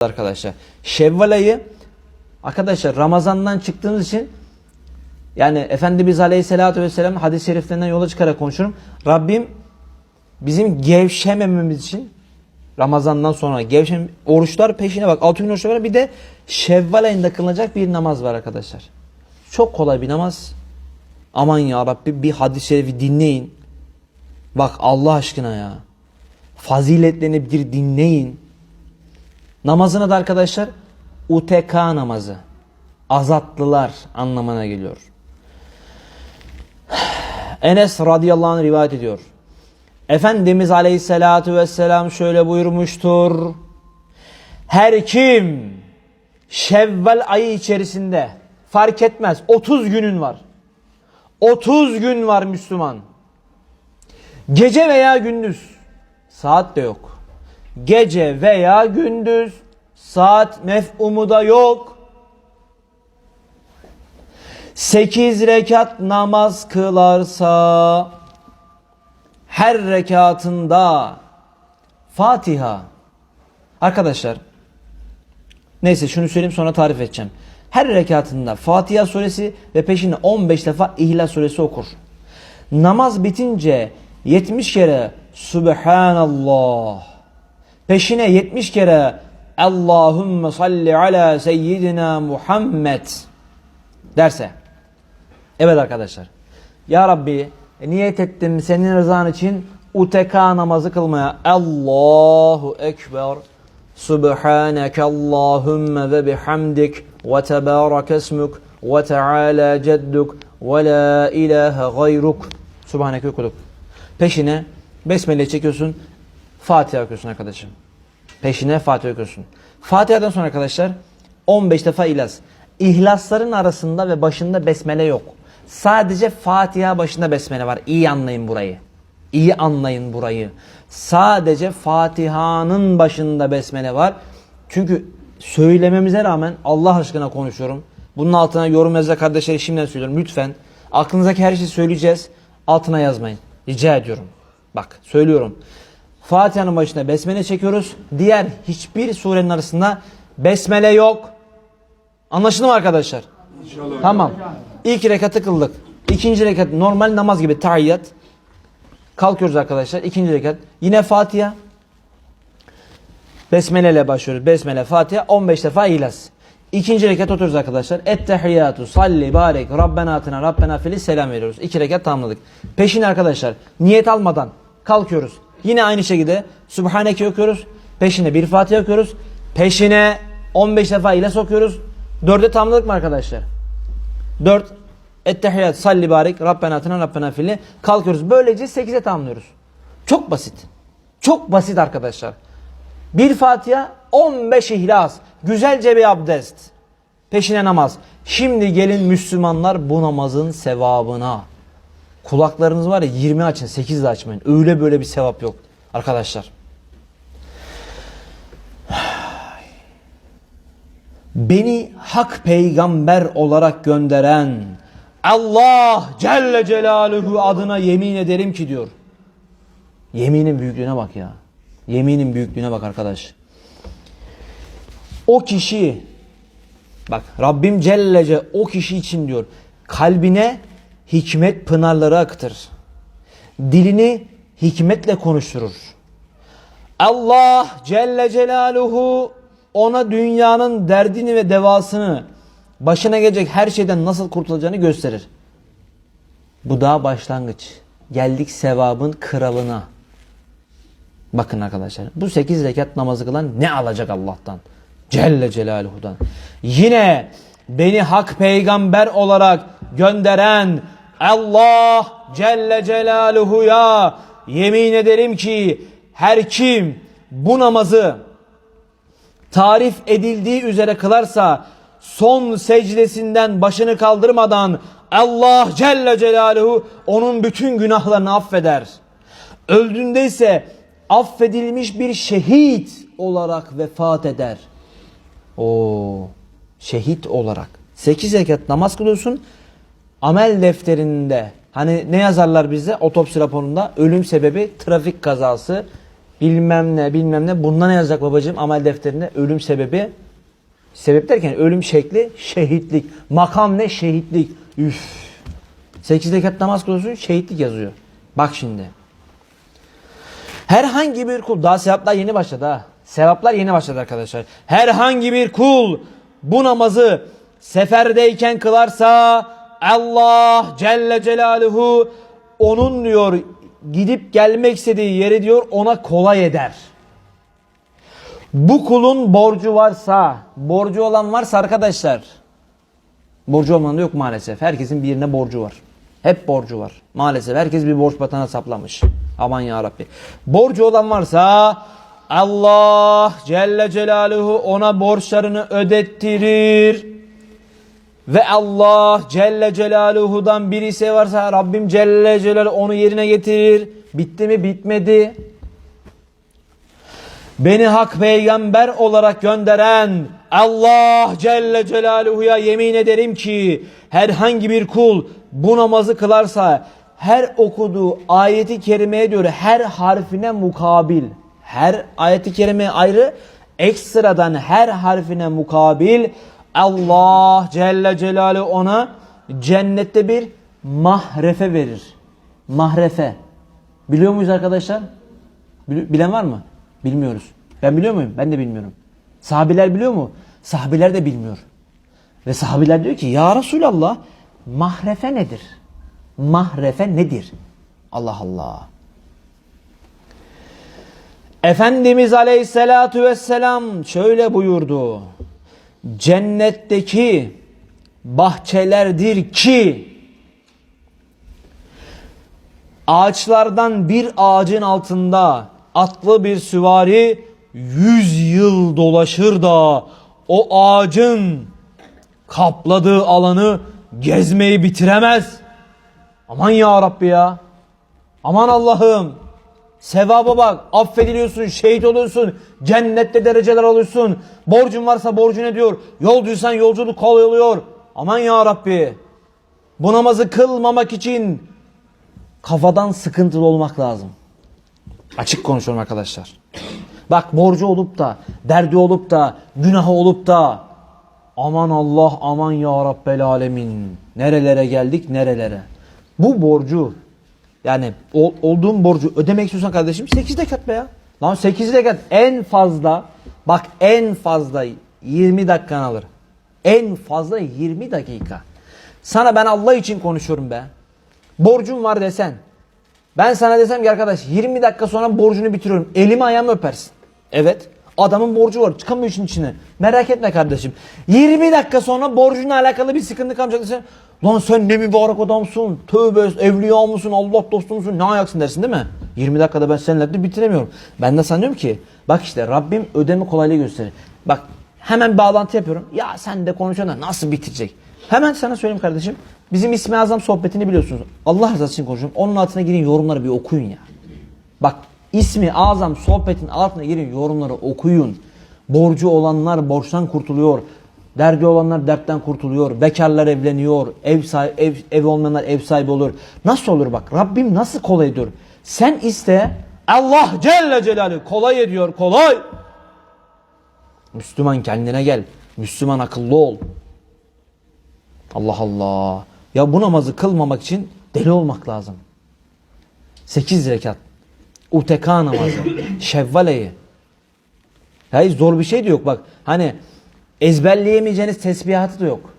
arkadaşlar. Şevval ayı arkadaşlar Ramazan'dan çıktığınız için yani Efendimiz Aleyhisselatü Vesselam hadis-i şeriflerinden yola çıkarak konuşurum. Rabbim bizim gevşemememiz için Ramazan'dan sonra gevşem oruçlar peşine bak 6 gün oruç var bir de Şevval ayında kılınacak bir namaz var arkadaşlar. Çok kolay bir namaz. Aman ya Rabbi bir hadis-i şerifi dinleyin. Bak Allah aşkına ya. Faziletlerini bir dinleyin. Namazına da arkadaşlar UTK namazı. Azatlılar anlamına geliyor. Enes radıyallahu anh rivayet ediyor. Efendimiz aleyhissalatu vesselam şöyle buyurmuştur. Her kim Şevval ayı içerisinde fark etmez 30 günün var. 30 gün var Müslüman. Gece veya gündüz saat de yok. Gece veya gündüz saat mef'umu da yok. 8 rekat namaz kılarsa her rekatında Fatiha. Arkadaşlar neyse şunu söyleyeyim sonra tarif edeceğim. Her rekatında Fatiha suresi ve peşinde 15 defa İhlas suresi okur. Namaz bitince 70 kere Subhanallah. Peşine 70 kere Allahümme salli ala seyyidina Muhammed derse. Evet arkadaşlar. Ya Rabbi niyet ettim senin rızan için UTK namazı kılmaya. Allahu Ekber. Subhaneke Allahümme ve bihamdik ve tebarek esmuk ve teala cedduk ve la ilahe gayruk. Subhaneke okuduk. Peşine besmele çekiyorsun. Fatiha okuyorsun arkadaşım. Peşine Fatiha okuyorsun. Fatiha'dan sonra arkadaşlar 15 defa İhlas. İhlasların arasında ve başında besmele yok. Sadece Fatiha başında besmele var. İyi anlayın burayı. İyi anlayın burayı. Sadece Fatiha'nın başında besmele var. Çünkü söylememize rağmen Allah aşkına konuşuyorum. Bunun altına yorum yazacak kardeşler şimdiden söylüyorum. Lütfen aklınızdaki her şeyi söyleyeceğiz. Altına yazmayın. Rica ediyorum. Bak söylüyorum. Fatiha'nın başına besmele çekiyoruz. Diğer hiçbir surenin arasında besmele yok. Anlaşıldı mı arkadaşlar? Tamam. İlk rekatı kıldık. İkinci rekat normal namaz gibi tahiyyat. Kalkıyoruz arkadaşlar. İkinci rekat. Yine Fatiha. Besmele ile başlıyoruz. Besmele, Fatiha. 15 defa İhlas. İkinci rekat oturuyoruz arkadaşlar. Ettehiyyatu, salli, barek, Rabbena atina, Rabbena fili selam veriyoruz. İki rekat tamamladık. Peşine arkadaşlar niyet almadan kalkıyoruz. Yine aynı şekilde Subhaneke okuyoruz. Peşine bir Fatiha okuyoruz. Peşine 15 defa İhlas okuyoruz. Dörde tamamladık mı arkadaşlar? Dört. Ettehiyyat, salli, barek, Rabbena atina, Rabbena fili. Kalkıyoruz. Böylece 8'e tamamlıyoruz. Çok basit. Çok basit arkadaşlar. Bir Fatiha, 15 ihlas. Güzelce bir abdest. Peşine namaz. Şimdi gelin Müslümanlar bu namazın sevabına. Kulaklarınız var ya 20 açın 8 de açmayın. Öyle böyle bir sevap yok arkadaşlar. Beni hak peygamber olarak gönderen Allah Celle Celaluhu adına yemin ederim ki diyor. Yeminin büyüklüğüne bak ya. Yeminin büyüklüğüne bak arkadaş. O kişi bak Rabbim Cellece o kişi için diyor kalbine hikmet pınarları akıtır. Dilini hikmetle konuşturur. Allah Celle Celaluhu ona dünyanın derdini ve devasını başına gelecek her şeyden nasıl kurtulacağını gösterir. Bu daha başlangıç. Geldik sevabın kralına. Bakın arkadaşlar bu 8 rekat namazı kılan ne alacak Allah'tan? Celle Celaluhu'dan. Yine beni hak peygamber olarak gönderen Allah Celle Celaluhu'ya yemin ederim ki her kim bu namazı tarif edildiği üzere kılarsa son secdesinden başını kaldırmadan Allah Celle Celaluhu onun bütün günahlarını affeder. Öldüğünde ise affedilmiş bir şehit olarak vefat eder. O şehit olarak. 8 rekat namaz kılıyorsun. Amel defterinde hani ne yazarlar bize? Otopsi raporunda ölüm sebebi trafik kazası bilmem ne bilmem ne. Bunda ne yazacak babacığım? Amel defterinde ölüm sebebi. Sebep derken ölüm şekli şehitlik. Makam ne? Şehitlik. Üf. 8 rekat namaz kılıyorsun şehitlik yazıyor. Bak şimdi. Herhangi bir kul daha sevaplar yeni başladı ha. Sevaplar yeni başladı arkadaşlar. Herhangi bir kul bu namazı seferdeyken kılarsa Allah Celle Celaluhu onun diyor gidip gelmek istediği yeri diyor ona kolay eder. Bu kulun borcu varsa, borcu olan varsa arkadaşlar, borcu olmayan da yok maalesef. Herkesin birine borcu var. Hep borcu var. Maalesef herkes bir borç batana saplamış. Aman ya Rabbi. Borcu olan varsa Allah Celle Celaluhu ona borçlarını ödettirir. Ve Allah Celle Celaluhu'dan birisi varsa Rabbim Celle Celaluhu onu yerine getirir. Bitti mi? Bitmedi. Beni hak peygamber olarak gönderen Allah Celle Celaluhu'ya yemin ederim ki herhangi bir kul bu namazı kılarsa her okuduğu ayeti kerimeye göre her harfine mukabil her ayeti kerime ayrı ekstradan her harfine mukabil Allah Celle Celaluhu ona cennette bir mahrefe verir. Mahrefe. Biliyor muyuz arkadaşlar? Bilen var mı? Bilmiyoruz. Ben biliyor muyum? Ben de bilmiyorum. Sahabiler biliyor mu? Sahabiler de bilmiyor. Ve sahabiler diyor ki ya Resulallah mahrefe nedir? Mahrefe nedir? Allah Allah. Efendimiz Aleyhisselatü Vesselam şöyle buyurdu. Cennetteki bahçelerdir ki ağaçlardan bir ağacın altında atlı bir süvari yüz yıl dolaşır da o ağacın kapladığı alanı gezmeyi bitiremez. Aman ya Rabbi ya. Aman Allah'ım. Sevaba bak. Affediliyorsun, şehit oluyorsun. Cennette dereceler alıyorsun. Borcun varsa borcun ediyor. Yolcuysan yolculuk kolay oluyor. Aman ya Rabbi. Bu namazı kılmamak için kafadan sıkıntılı olmak lazım. Açık konuşuyorum arkadaşlar. Bak borcu olup da, derdi olup da, günahı olup da aman Allah aman ya Rabbel alemin. Nerelere geldik nerelere. Bu borcu yani ol- olduğun borcu ödemek istiyorsan kardeşim 8 rekat be ya. Lan 8 rekat en fazla bak en fazla 20 dakikan alır. En fazla 20 dakika. Sana ben Allah için konuşuyorum be. Borcum var desen. Ben sana desem ki arkadaş 20 dakika sonra borcunu bitiriyorum. Elimi ayağımı öpersin. Evet. Adamın borcu var. Çıkamıyor işin içine. Merak etme kardeşim. 20 dakika sonra borcunla alakalı bir sıkıntı kalmayacak desen. Lan sen ne mübarek adamsın. Tövbe evliya mısın? Allah dostu musun? Ne ayaksın dersin değil mi? 20 dakikada ben seninle bitiremiyorum. Ben de sanıyorum ki bak işte Rabbim ödeme kolaylığı gösterir. Bak hemen bağlantı yapıyorum. Ya sen de konuşuyorsun da nasıl bitirecek? Hemen sana söyleyeyim kardeşim. Bizim İsmi Azam sohbetini biliyorsunuz. Allah rızası için konuşuyorum. Onun altına girin yorumları bir okuyun ya. Bak ismi azam sohbetin altına girin yorumları okuyun. Borcu olanlar borçtan kurtuluyor. Derdi olanlar dertten kurtuluyor. Bekarlar evleniyor. Ev, sahibi, ev, ev olmayanlar ev sahibi olur. Nasıl olur bak Rabbim nasıl kolay ediyor. Sen iste Allah Celle Celaluhu kolay ediyor kolay. Müslüman kendine gel. Müslüman akıllı ol. Allah Allah. Ya bu namazı kılmamak için deli olmak lazım. 8 rekat. UTK namazı. Şevval ayı. Hayır zor bir şey de yok bak. Hani ezberleyemeyeceğiniz tesbihatı da yok.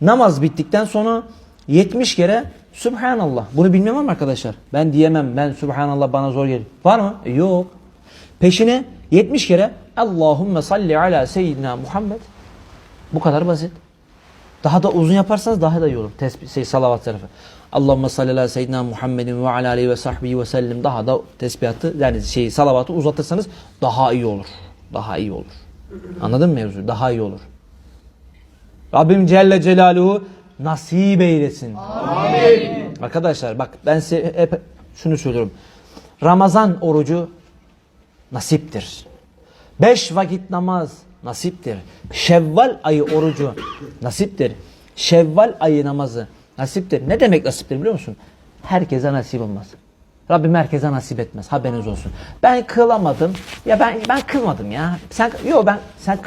Namaz bittikten sonra 70 kere Subhanallah. Bunu bilmem ama arkadaşlar. Ben diyemem. Ben Subhanallah bana zor gelir. Var mı? E, yok. Peşine 70 kere Allahümme salli ala seyyidina Muhammed. Bu kadar basit. Daha da uzun yaparsanız daha da iyi olur. Tesbih, şey, salavat tarafı. Allahümme salli ala seyyidina Muhammedin ve ala aleyhi ve sahbihi ve sellem. Daha da tesbihatı yani şey salavatı uzatırsanız daha iyi olur. Daha iyi olur. Anladın mı mevzuyu? Daha iyi olur. Rabbim Celle Celaluhu nasip eylesin. Amin. Arkadaşlar bak ben size hep şunu söylüyorum. Ramazan orucu nasiptir. Beş vakit namaz nasiptir. Şevval ayı orucu nasiptir. Şevval ayı namazı nasiptir. Ne demek nasiptir biliyor musun? Herkese nasip olmaz. Rabbim herkese nasip etmez. Haberiniz olsun. Ben kılamadım. Ya ben ben kılmadım ya. Sen yo ben sen